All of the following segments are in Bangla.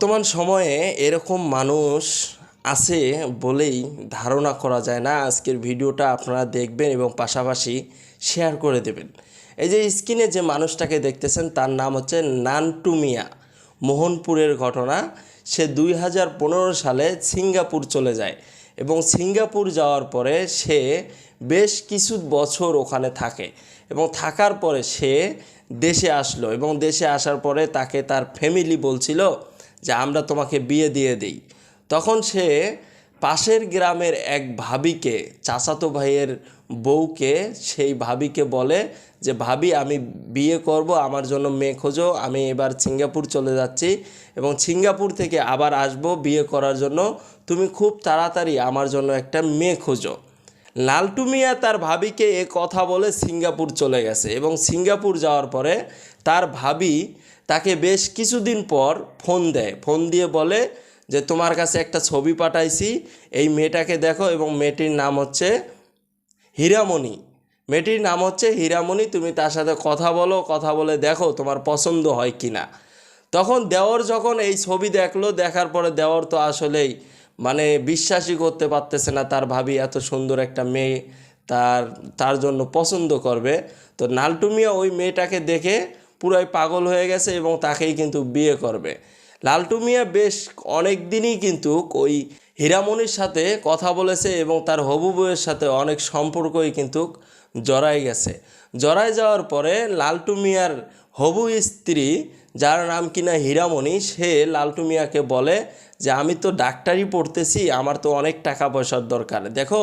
বর্তমান সময়ে এরকম মানুষ আছে বলেই ধারণা করা যায় না। আজকের ভিডিওটা আপনারা দেখবেন এবং পাশাপাশি শেয়ার করে দেবেন। এই যে স্ক্রিনে যে মানুষটাকে দেখতেছেন, তার নাম হচ্ছে নান্টু মিয়া। মোহনপুরের ঘটনা, সে দুই হাজার পনেরো সালে সিঙ্গাপুর চলে যায় এবং সিঙ্গাপুর যাওয়ার পরে সে বেশ কিছু বছর ওখানে থাকে এবং থাকার পরে সে দেশে আসলো এবং দেশে আসার পরে তাকে তার ফ্যামিলি বলছিল যে আমরা তোমাকে বিয়ে দিয়ে দিই। তখন সে পাশের গ্রামের এক ভাবিকে, চাচাতো ভাইয়ের বউকে, সেই ভাবিকে বলে যে, ভাবি, আমি বিয়ে করব, আমার জন্য মেয়ে খোঁজো, আমি এবার সিঙ্গাপুর চলে যাচ্ছি এবং সিঙ্গাপুর থেকে আবার আসব বিয়ে করার জন্য। তুমি খুব তাড়াতাড়ি আমার জন্য একটা মেয়ে খোঁজো। লালটু মিয়া তার ভাবিকে এ কথা বলে সিঙ্গাপুর চলে গেছে এবং সিঙ্গাপুর যাওয়ার পরে তার ভাবি তাকে বেশ কিছুদিন পর ফোন দেয়। ফোন দিয়ে বলে যে, তোমার কাছে একটা ছবি পাঠাইছি, এই মেয়েটাকে দেখো এবং মেয়েটির নাম হচ্ছে হীরামণি। মেয়েটির নাম হচ্ছে হীরামণি, তুমি তার সাথে কথা বলো, কথা বলে দেখো তোমার পছন্দ হয় কি না তখন দেওর যখন এই ছবি দেখল, দেখার পরে দেওর তো আসলেই মানে বিশ্বাসই করতে পারতেছে না তার ভাবি এত সুন্দর একটা মেয়ে তার তার জন্য পছন্দ করবে। তো নালটু মিয়া ওই মেয়েটাকে দেখে পুরাই পাগল হয়ে গেছে এবং তাকেই কিন্তু বিয়ে করবে। লালটু মিয়া বেশ অনেক দিনই কিন্তু ওই হীরামণির সাথে কথা বলেছে এবং তার হবু বউয়ের সাথে অনেক সম্পর্কই কিন্তু জড়াই গেছে। জড়াই যাওয়ার পরে লালটু মিয়ার হবু স্ত্রী, যার নাম কিনা হীরামণি, সে লালটু মিয়াকে বলে যে, আমি তো ডাক্তারি পড়তেছি, আমার তো অনেক টাকা পয়সার দরকার। দেখো,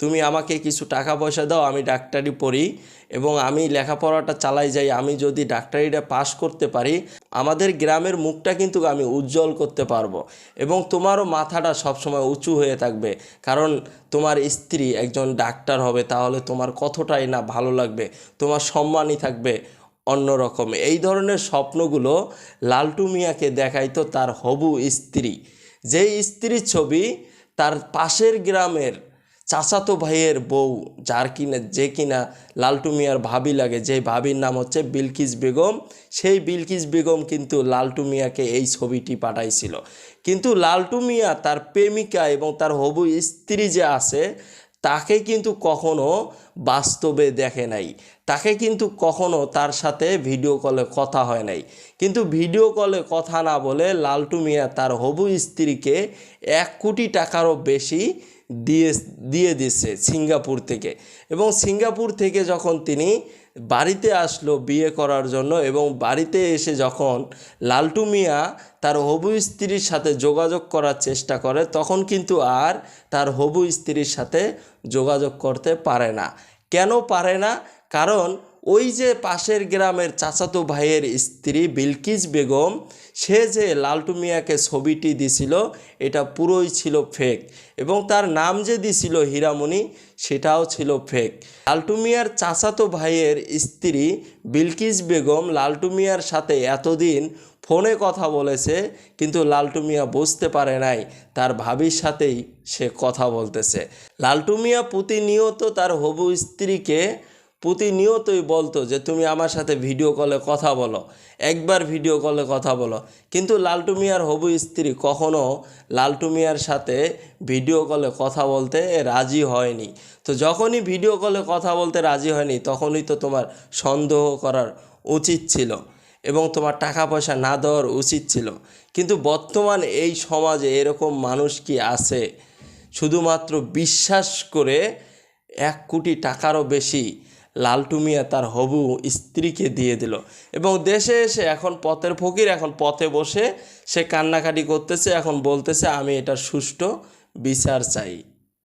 তুমি আমাকে কিছু টাকা পয়সা দাও, আমি ডাক্তারি পড়ি এবং আমি লেখাপড়াটা চালাই যাই। আমি যদি ডাক্তারিটা পাশ করতে পারি, আমাদের গ্রামের মুখটা কিন্তু আমি উজ্জ্বল করতে পারব এবং তোমারও মাথাটা সবসময় উঁচু হয়ে থাকবে। কারণ তোমার স্ত্রী একজন ডাক্তার হবে, তাহলে তোমার কতটাই না ভালো লাগবে, তোমার সম্মানই থাকবে। অন্যরকম এই ধরনের স্বপ্নগুলো লালটু মিয়াকে দেখাইতো তার হবু স্ত্রী। যেই স্ত্রীর ছবি তার পাশের গ্রামের চাচাতো ভাইয়ের বউ, যার কিনা, যে কিনা লালটু মিয়ার ভাবি লাগে যে ভাবির নাম হচ্ছে বিলকিস বেগম, সেই বিলকিস বেগম কিন্তু লালটু মিয়াকে এই ছবিটি পাঠাইছিল। কিন্তু লালটু মিয়া তার প্রেমিকা এবং তার হবু স্ত্রী যে আছে তাকে কিন্তু কখনো বাস্তবে দেখে নাই। তাকে কিন্তু কখনো তার সাথে ভিডিও কলে কথা হয় নাই। কিন্তু ভিডিও কলে কথা না বলে লালটু মিয়া তার হবু স্ত্রীকে এক কোটি টাকারও বেশি দিয়ে দিয়ে দিচ্ছে সিঙ্গাপুর থেকে। এবং সিঙ্গাপুর থেকে যখন তিনি বাড়িতে আসলো বিয়ে করার জন্য এবং বাড়িতে এসে যখন লালটু মিয়া তার হবু স্ত্রীর সাথে যোগাযোগ করার চেষ্টা করে, তখন কিন্তু আর তার হবু স্ত্রীর সাথে যোগাযোগ করতে পারে না। কেন পারে না? কারণ ওই যে পাশের গ্রামের চাচাতো ভাইয়ের স্ত্রী বিলকিস বেগম, সে যে লালটু মিয়াকে ছবিটি দিছিল, এটা পুরোই ছিল ফেক এবং তার নাম যে দিছিল হীরামণি, সেটাও ছিল ফেক লালটু মিয়ার চাচাতো ভাইয়ের স্ত্রী বিলকিস বেগম লালটু মিয়ার সাথে এতদিন ফোনে কথা বলেছে, কিন্তু লালটু মিয়া বুঝতে পারে নাই, তার ভাবির সাথেই সে কথা বলতেছে। লালটু মিয়া প্রতিনিয়ত তার হবু স্ত্রীকে প্রতিনিয়তই বলতো যে, তুমি আমার সাথে ভিডিও কলে কথা বলো। একবার ভিডিও কলে কথা বলো। কিন্তু লালটু মিয়ার হবু স্ত্রী কখনও লালটু মিয়ার সাথে ভিডিও কলে কথা বলতে রাজি হয়নি। তো যখনই ভিডিও কলে কথা বলতে রাজি হয়নি, তখনই তো তোমার সন্দেহ করার উচিত ছিল এবং তোমার টাকা পয়সা না দেওয়ার উচিত ছিল। কিন্তু বর্তমান এই সমাজে এরকম মানুষ কি আছে? শুধুমাত্র বিশ্বাস করে এক কোটি টাকারও বেশি লালটু মিয়া তার হবু স্ত্রীকে দিয়ে দিল। এবং দেশে এসে এখন পথের ফকির, এখন পথে বসে সে কান্নাকাটি করতেছে, এখন বলতেছে, আমি এটা সুষ্ঠু বিচার চাই।